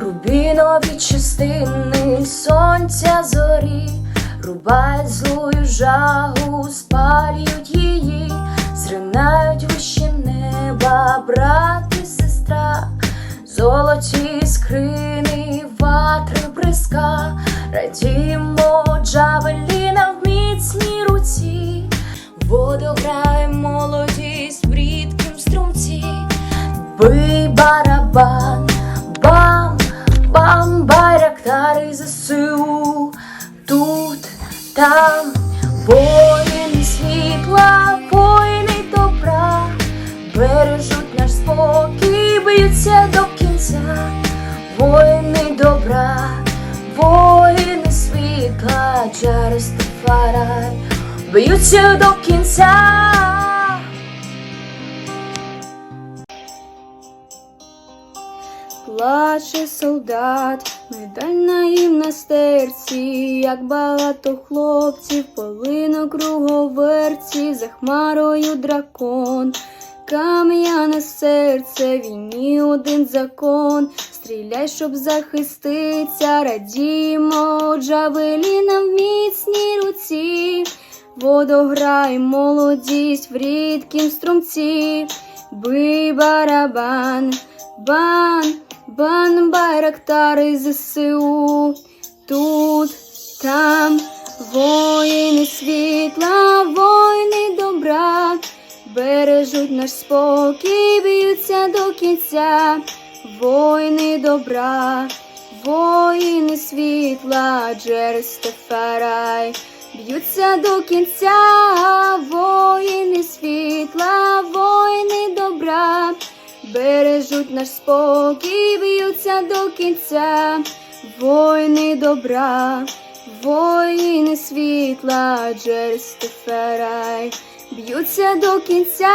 рубінові частини сонця зорі, рубають злую жагу, спалюють її, зринають вище неба, брат і сестра, золоті скрини, ватри бризка, радімо джавеліна в міцній руці, водограє молодість в рідкім струмці. Бий барабан, бам, байрактари ЗСУ, тут, там, воїни світла, воїни добра, бережуть наш спокій, б'ються до кінця, воїни добра, воїни світла, через Фарай, б'ються до кінця. Плаче солдат, медаль на їм на стерці, як багато хлопців, полину круговерці, за хмарою дракон, кам'яне серце, війні один закон, стріляй, щоб захиститься, радімо, джавеліна в міцній руці, водограй, молодість в рідкім струмці, бий барабан. Бан, бан, байрактари ЗСУ, тут, там, воїни світла, воїни добра, бережуть наш спокій, б'ються до кінця, воїни добра, воїни світла, Джерес Стефарай, б'ються до кінця, воїни світла. Бережуть наш спокій, б'ються до кінця, воїни добра, воїни світла, Джерстиферай, б'ються до кінця.